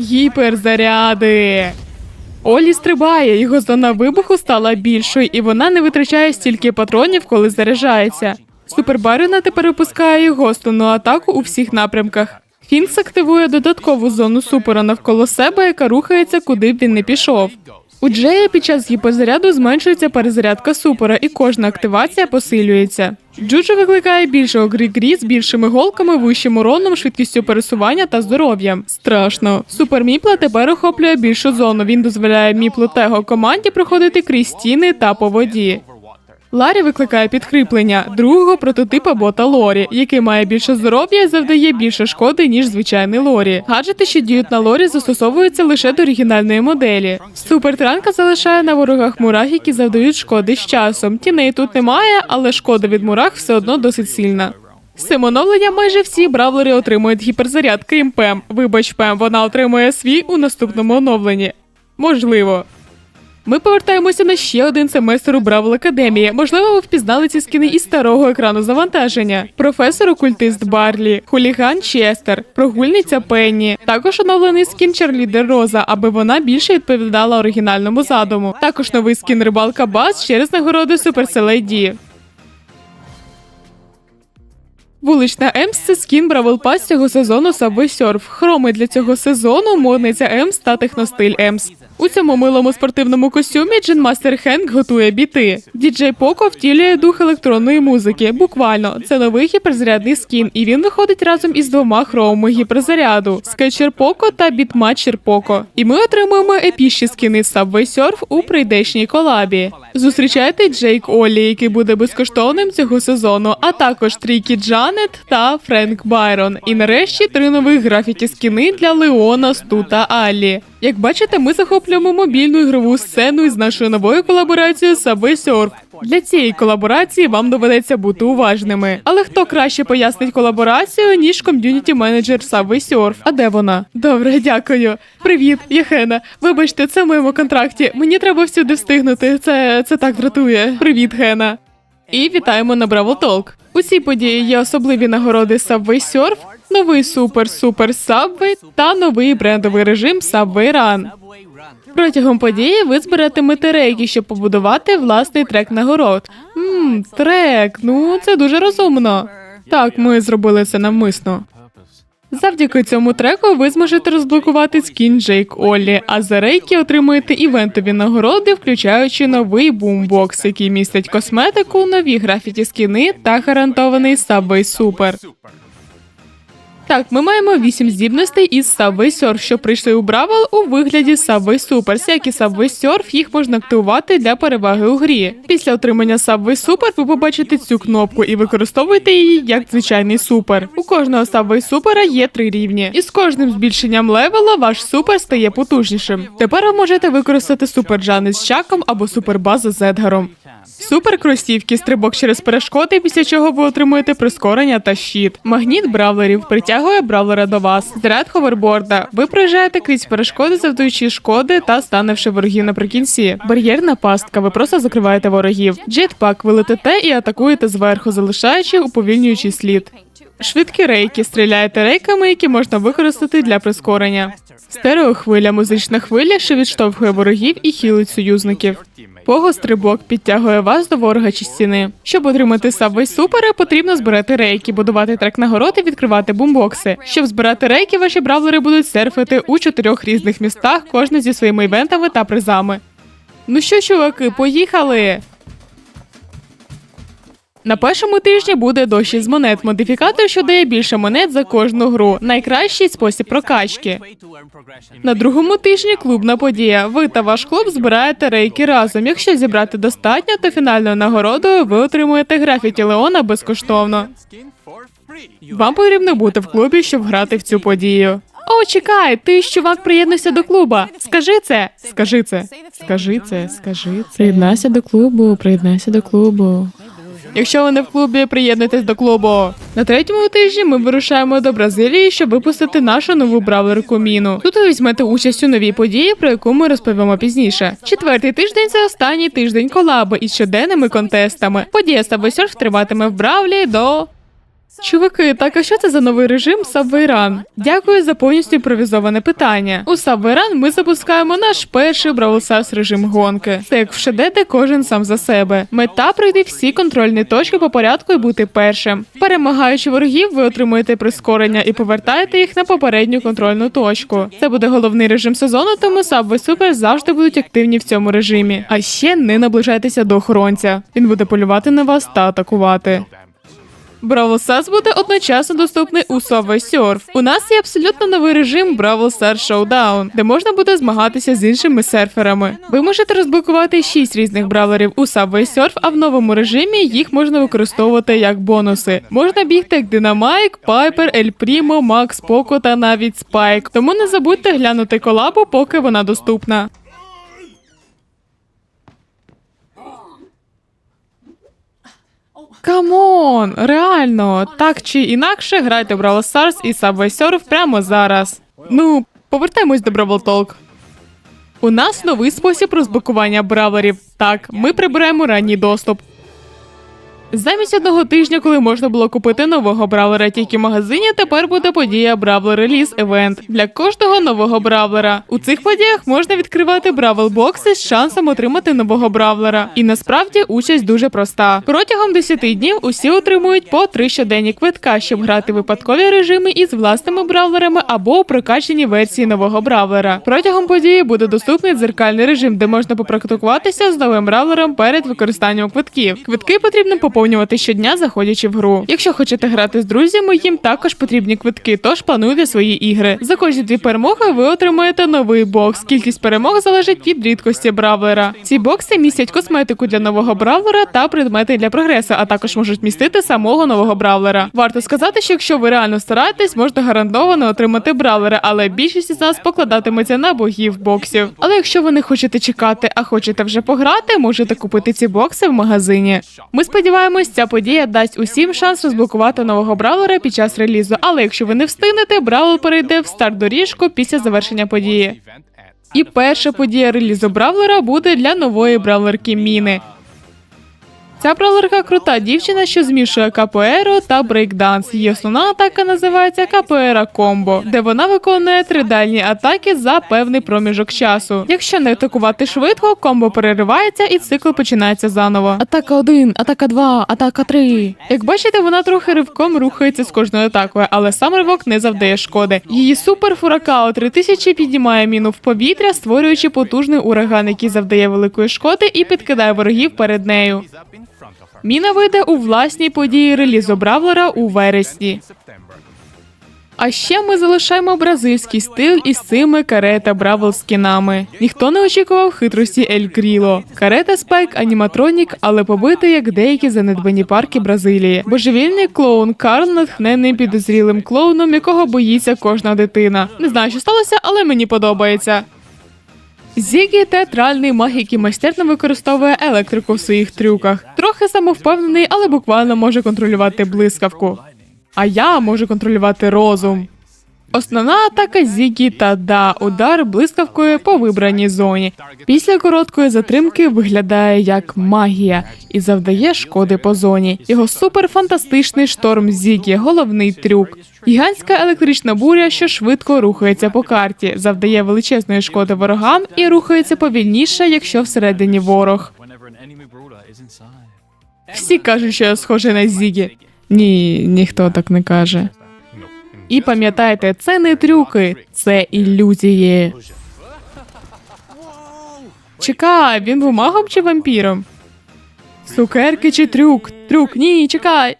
Гіперзаряди. Олі стрибає, його зона вибуху стала більшою, і вона не витрачає стільки патронів, коли заряджається. Супербарена тепер випускає його основну атаку у всіх напрямках. Фінкс активує додаткову зону супера навколо себе, яка рухається, куди б він не пішов. У Джея під час гіпозаряду зменшується перезарядка супера, і кожна активація посилюється. Джуджо викликає більшого грі-грі з більшими голками, вищим уроном, швидкістю пересування та здоров'ям. Страшно. Супер Міпла тепер охоплює більшу зону. Він дозволяє Міплу Тего команді проходити крізь стіни та по воді. Ларі викликає підкріплення другого прототипа бота Лорі, який має більше здоров'я і завдає більше шкоди, ніж звичайний Лорі. Гаджети, що діють на Лорі, застосовуються лише до оригінальної моделі. Супертранка залишає на ворогах мурах, які завдають шкоди з часом. Тіней тут немає, але шкода від мурах все одно досить сильна. Цим оновленням майже всі бравлери отримують гіперзаряд, крім Пем. Вибач, Пем, вона отримує свій у наступному оновленні. Можливо. Ми повертаємося на ще один семестр у Бравл Академії. Можливо, ви впізнали ці скини із старого екрану завантаження. Професор окультист Барлі, хуліган Честер, прогульниця Пенні. Також оновлений скін Чарлідер Роза, аби вона більше відповідала оригінальному задуму. Також новий скін рибалка Бас через нагороди ID. Вулична Емс це скін Бравл Пас цього сезону Subway Surf. Хроми для цього сезону модниця Емс та техностиль Емс. У цьому милому спортивному костюмі Джин Мастер Хенк готує біти. Діджей Поко втілює дух електронної музики. Буквально це новий гіперзарядний скін, і він виходить разом із двома хромами гіперзаряду Скетчер Поко та Бітматчер Поко. І ми отримуємо епічні скіни Subway Surf у прийдешній колабі. Зустрічайте Джейк Оллі, який буде безкоштовним цього сезону, а також Трікі Джанет та Френк Байрон. І нарешті три нових графіті скіни для Леона, Сту та Аллі. Як бачите, ми захоплюємо мобільну ігрову сцену із нашою новою колаборацією Subway Surf. Для цієї колаборації вам доведеться бути уважними. Але хто краще пояснить колаборацію, ніж ком'юніті менеджер Subway? А де вона? Добре, дякую. Привіт, я Хена. Вибачте, це в моєму контракті. Мені треба всюди встигнути. Це, це так дратує. Привіт, Хена. І вітаємо на Браво Толк. У цій події є особливі нагороди Subway Surf, новий супер супер Subway та новий брендовий режим Subway Run. Протягом події ви збиратимете рейки, щоб побудувати власний трек нагород. Мм, трек, ну це дуже розумно. Так, ми зробили це навмисно. Завдяки цьому треку ви зможете розблокувати скін Джейк Оллі, а за рейки отримуєте івентові нагороди, включаючи новий бумбокс, який містить косметику, нові графіті скіни та гарантований Subway Super. Так, ми маємо вісім здібностей із Subway Surf, що прийшли у Бравл у вигляді Subway Super. Як і Subway Surf, їх можна активувати для переваги у грі. Після отримання Subway Super ви побачите цю кнопку і використовуєте її як звичайний супер. У кожного Subway Super є три рівні, і з кожним збільшенням левела ваш супер стає потужнішим. Тепер ви можете використати супер Джани з Чаком або супер База з Едгаром. Супер кросівки, стрибок через перешкоди, після чого ви отримуєте прискорення та щит. Магніт бравлерів притягує бравлера до вас. Заряд ховерборда. Ви проїжджаєте крізь перешкоди, завдаючи шкоди та станивши ворогів наприкінці. Бар'єрна пастка. Ви просто закриваєте ворогів. Джетпак. Ви летите і атакуєте зверху, залишаючи уповільнюючий слід. Швидкі рейки. Стріляєте рейками, які можна використати для прискорення. Стереохвиля, музична хвиля, що відштовхує ворогів і хілить союзників. Пого стрибок підтягує вас до ворога чи стіни. Щоб отримати сабвей супери, потрібно збирати рейки, будувати трек нагород і відкривати бумбокси. Щоб збирати рейки, ваші бравлери будуть серфити у чотирьох різних містах, кожне зі своїми івентами та призами. Ну що, чуваки, поїхали! На першому тижні буде дощ із монет. Модифікатор, що дає більше монет за кожну гру. Найкращий спосіб прокачки. На другому тижні клубна подія. Ви та ваш клуб збираєте рейки разом. Якщо зібрати достатньо, то фінальною нагородою ви отримуєте графіті Леона безкоштовно. Вам потрібно бути в клубі, щоб грати в цю подію. О, чекай, ти ж чувак приєднуйся до клуба. Скажи це. Скажи це. Скажи це, скажи це. Приєднайся до клубу, приєднайся до клубу. Якщо ви не в клубі, приєднуйтесь до клубу. На третьому тижні ми вирушаємо до Бразилії, щоб випустити нашу нову бравлерку Міну. Тут ви візьмете участь у новій події, про яку ми розповімо пізніше. Четвертий тиждень це останній тиждень колаби із щоденними контестами. Подія Subway триватиме в Бравлі до Чуваки, так а що це за новий режим Subway? Дякую за повністю імпровізоване питання. У Subway ми запускаємо наш перший Brawl режим гонки. Це як в шедете кожен сам за себе. Мета пройти всі контрольні точки по порядку і бути першим. Перемагаючи ворогів, ви отримуєте прискорення і повертаєте їх на попередню контрольну точку. Це буде головний режим сезону, тому Subway Super завжди будуть активні в цьому режимі. А ще не наближайтеся до охоронця. Він буде полювати на вас та атакувати. Бравл Stars буде одночасно доступний у Subway Surf. У нас є абсолютно новий режим Бравл Stars Showdown, де можна буде змагатися з іншими серферами. Ви можете розблокувати 6 різних бравлерів у Subway Surf, а в новому режимі їх можна використовувати як бонуси. Можна бігти як Динамайк, Пайпер, Ель Прімо, Макс Поко та навіть Спайк. Тому не забудьте глянути колабу, поки вона доступна. Камон, реально, так чи інакше грайте в Brawl Stars і Subway Surf прямо зараз. Ну, повертаємось до Brawl Talk. У нас новий спосіб розблокування бравлерів. Так, ми прибираємо ранній доступ. Замість одного тижня, коли можна було купити нового бравлера тільки в магазині, тепер буде подія Бравлер Реліз Евент для кожного нового бравлера. У цих подіях можна відкривати бравл бокси з шансом отримати нового бравлера. І насправді участь дуже проста. Протягом 10 днів усі отримують по 3 щоденні квитка, щоб грати випадкові режими із власними бравлерами або у прокачаній версії нового бравлера. Протягом події буде доступний дзеркальний режим, де можна попрактикуватися з новим бравлером перед використанням квитків. Квитки потрібно поповнювати щодня, заходячи в гру. Якщо хочете грати з друзями, їм також потрібні квитки, тож плануйте свої ігри. За кожні дві перемоги ви отримаєте новий бокс. Кількість перемог залежить від рідкості бравлера. Ці бокси містять косметику для нового бравлера та предмети для прогресу, а також можуть містити самого нового бравлера. Варто сказати, що якщо ви реально стараєтесь, можна гарантовано отримати бравлера, але більшість із нас покладатиметься на богів боксів. Але якщо ви не хочете чекати, а хочете вже пограти, можете купити ці бокси в магазині. Ми сподіваємось, ця подія дасть усім шанс розблокувати нового бравлера під час релізу. Але якщо ви не встигнете, бравлер перейде в старт доріжку після завершення події. І перша подія релізу бравлера буде для нової бравлерки Міни. Ця бравлерка крута дівчина, що змішує капоеро та брейкданс. Її основна атака називається капоера комбо, де вона виконує три дальні атаки за певний проміжок часу. Якщо не атакувати швидко, комбо переривається і цикл починається заново. Атака 1, атака 2, атака 3. Як бачите, вона трохи ривком рухається з кожною атакою, але сам ривок не завдає шкоди. Її супер фуракао 3000 піднімає міну в повітря, створюючи потужний ураган, який завдає великої шкоди і підкидає ворогів перед нею. Міна вийде у власній події релізу Бравлера у вересні. А ще ми залишаємо бразильський стиль із цими карета Бравл скінами. Ніхто не очікував хитрості Ель Кріло. Карета Спайк аніматронік, але побитий як деякі занедбані парки Бразилії. Божевільний клоун Карл натхнений підозрілим клоуном, якого боїться кожна дитина. Не знаю, що сталося, але мені подобається. Зігі театральний маг, який майстерно використовує електрику в своїх трюках. Трохи самовпевнений, але буквально може контролювати блискавку. А я можу контролювати розум. Основна атака Зігі та да удар блискавкою по вибраній зоні. Після короткої затримки виглядає як магія і завдає шкоди по зоні. Його суперфантастичний шторм Зігі, головний трюк. Гігантська електрична буря, що швидко рухається по карті, завдає величезної шкоди ворогам і рухається повільніше, якщо всередині ворог. Всі кажуть, що я схожий на Зігі. Ні, ніхто так не каже. І пам'ятайте, це не трюки, це ілюзії. Чекай, він був магом чи вампіром? Цукерки чи трюк? Трюк, ні, чекай.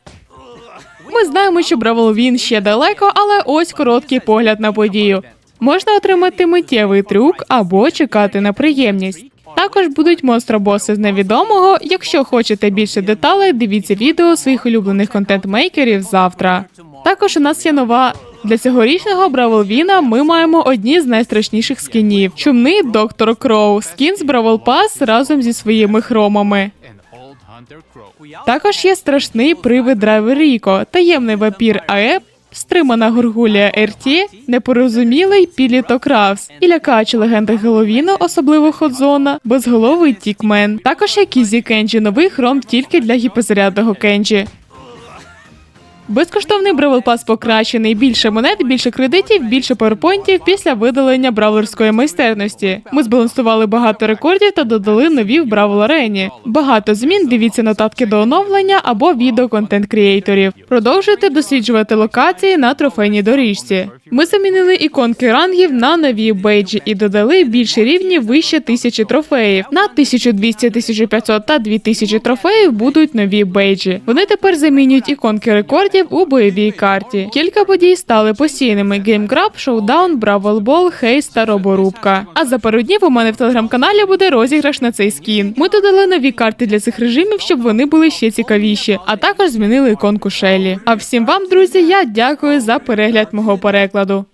Ми знаємо, що Бравелвін ще далеко, але ось короткий погляд на подію. Можна отримати миттєвий трюк або чекати на приємність. Також будуть монстробоси з невідомого. Якщо хочете більше деталей, дивіться відео своїх улюблених контент-мейкерів завтра. Також у нас є нова. Для цьогорічного Бравлвіна ми маємо одні з найстрашніших скінів: чумний доктор Кроу, скін з Бравл Пас разом зі своїми хромами. Також є страшний привид Драйвер Ріко, таємний вампір Аеп, стримана горгулія РТ, непорозумілий Піліто Кравс і лякач легенда Геловіну, особливо Ходзона, безголовий Тікмен. Також як Кізі Кенджі, новий хром тільки для гіпозарядного Кенджі. Безкоштовний Бравл Пас покращений, більше монет, більше кредитів, більше пауерпойнтів після видалення бравлерської майстерності. Ми збалансували багато рекордів та додали нові в Бравл Арені. Багато змін. Дивіться нотатки до оновлення або відео контент креаторів. Продовжуйте досліджувати локації на трофейній доріжці. Ми замінили іконки рангів на нові бейджі і додали більше рівнів вище тисячі трофеїв. На 1200, 1500 та 2000 трофеїв будуть нові бейджі. Вони тепер замінюють іконки рекордів у бойовій карті. Кілька подій стали постійними: геймкраб, шоудаун, бравл бол, хейс та роборубка. А за пару днів у мене в телеграм-каналі буде розіграш на цей скін. Ми додали нові карти для цих режимів, щоб вони були ще цікавіші, а також змінили іконку Шелі. А всім вам, друзі, я дякую за перегляд мого перекладу.